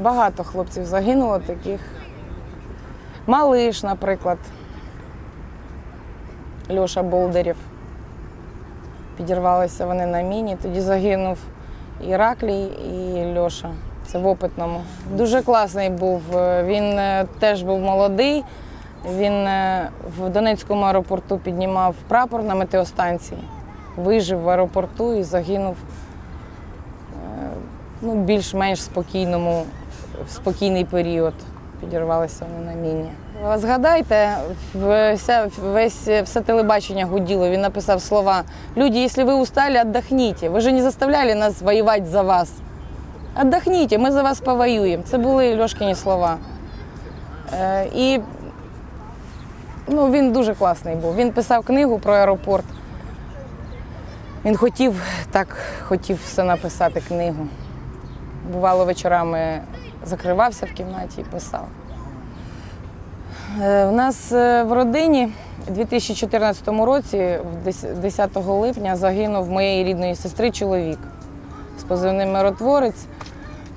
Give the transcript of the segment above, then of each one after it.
Багато хлопців загинуло таких. Малиш, наприклад. Льоша Болдерів. Підірвалися вони на міні. Тоді загинув і Раклій, і Льоша. Це в опитному. Дуже класний був. Він е, теж був молодий. Він е, в Донецькому аеропорту піднімав прапор на метеостанції, вижив в аеропорту і загинув е, ну, більш-менш спокійному, в спокійний період. Підірвалися вони на міні. Згадайте, вся, весь, все телебачення гуділо. Він написав слова: Люди, якщо ви устали, віддохніть. Ви ж не заставляли нас воювати за вас. Отдохніть, ми за вас повоюємо. Це були Льошкині слова. Е, і ну, він дуже класний був. Він писав книгу про аеропорт. Він хотів так, хотів все написати книгу. Бувало, вечорами закривався в кімнаті і писав. Е, У нас е, в родині у 2014 році, 10 липня, загинув моєї рідної сестри чоловік з позивним миротворець.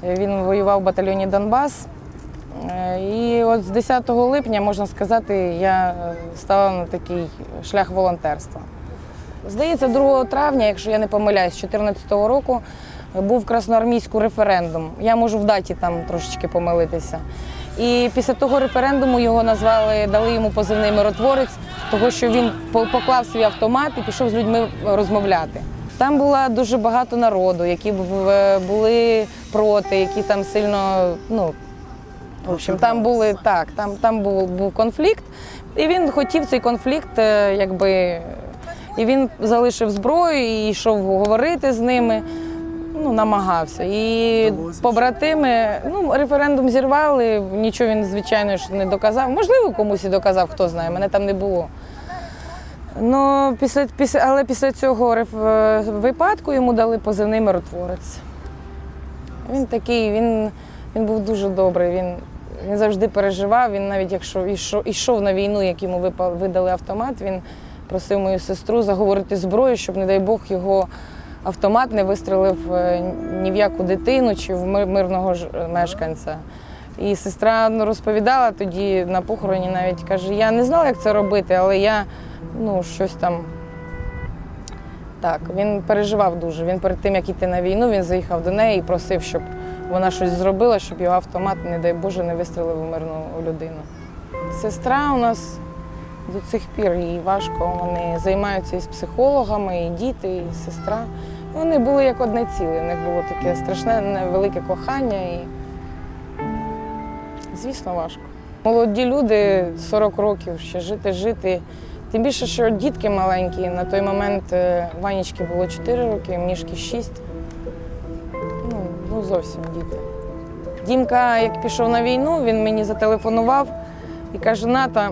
Е, Він воював в батальйоні Донбас. Е, І от з 10 липня, можна сказати, я е, стала на такий шлях волонтерства. Здається, 2 травня, якщо я не помиляюсь, 2014 року був в Красноармійську референдум. Я можу в даті там трошечки помилитися. І після того референдуму його назвали, дали йому позивний миротворець, того що він поклав свій автомат і пішов з людьми розмовляти. Там було дуже багато народу, які е, були проти, які там сильно ну, в общем, там були так, там, там був, був конфлікт, і він хотів цей конфлікт, е, якби. І він залишив зброю і йшов говорити з ними. Ну, намагався. І побратими, ну, референдум зірвали, нічого він, звичайно, ж не доказав. Можливо, комусь і доказав, хто знає, мене там не було. Ну, після, після, але після цього реф- е, випадку йому дали позивний миротворець. Він такий, він, він був дуже добрий. Він, він завжди переживав. Він навіть якщо йшов, йшов на війну, як йому випав, видали автомат, він просив мою сестру заговорити зброю, щоб, не дай Бог, його автомат не вистрелив е, ні в яку дитину чи в мирного е, мешканця. І сестра ну, розповідала тоді на похороні, навіть каже: я не знала, як це робити, але я ну, щось там. Так, він переживав дуже. Він перед тим, як йти на війну, він заїхав до неї і просив, щоб вона щось зробила, щоб його автомат, не дай Боже, не вистрелив у мирну людину. Сестра у нас до цих пір їй важко. Вони займаються із психологами, і діти, і сестра. Вони були як одне ціле. У них було таке страшне, невелике кохання. І... Звісно, важко. Молоді люди 40 років ще жити, жити. Тим більше, що дітки маленькі. На той момент е, Ванічки було 4 роки, Мішки 6. Ну, ну зовсім діти. Дімка, як пішов на війну, він мені зателефонував і каже: Ната,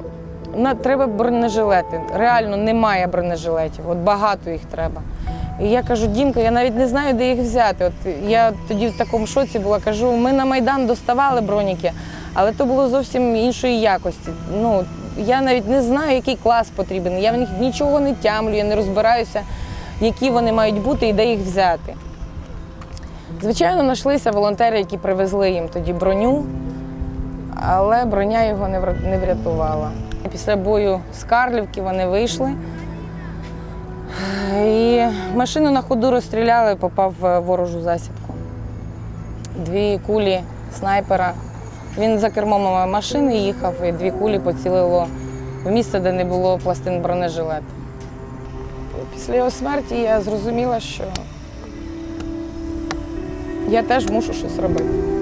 на, треба бронежилети. Реально немає бронежилетів, от багато їх треба. І я кажу, Дімка, я навіть не знаю, де їх взяти. От я тоді в такому шоці була, кажу, ми на Майдан доставали броніки, але то було зовсім іншої якості. Ну, я навіть не знаю, який клас потрібен. Я в них нічого не тямлю, я не розбираюся, які вони мають бути і де їх взяти. Звичайно, знайшлися волонтери, які привезли їм тоді броню, але броня його не врятувала. Після бою з Карлівки вони вийшли. І машину на ходу розстріляли, попав в ворожу засідку. Дві кулі снайпера. Він за кермом машини їхав, і дві кулі поцілило в місце, де не було пластин бронежилету. Після його смерті я зрозуміла, що я теж мушу щось робити.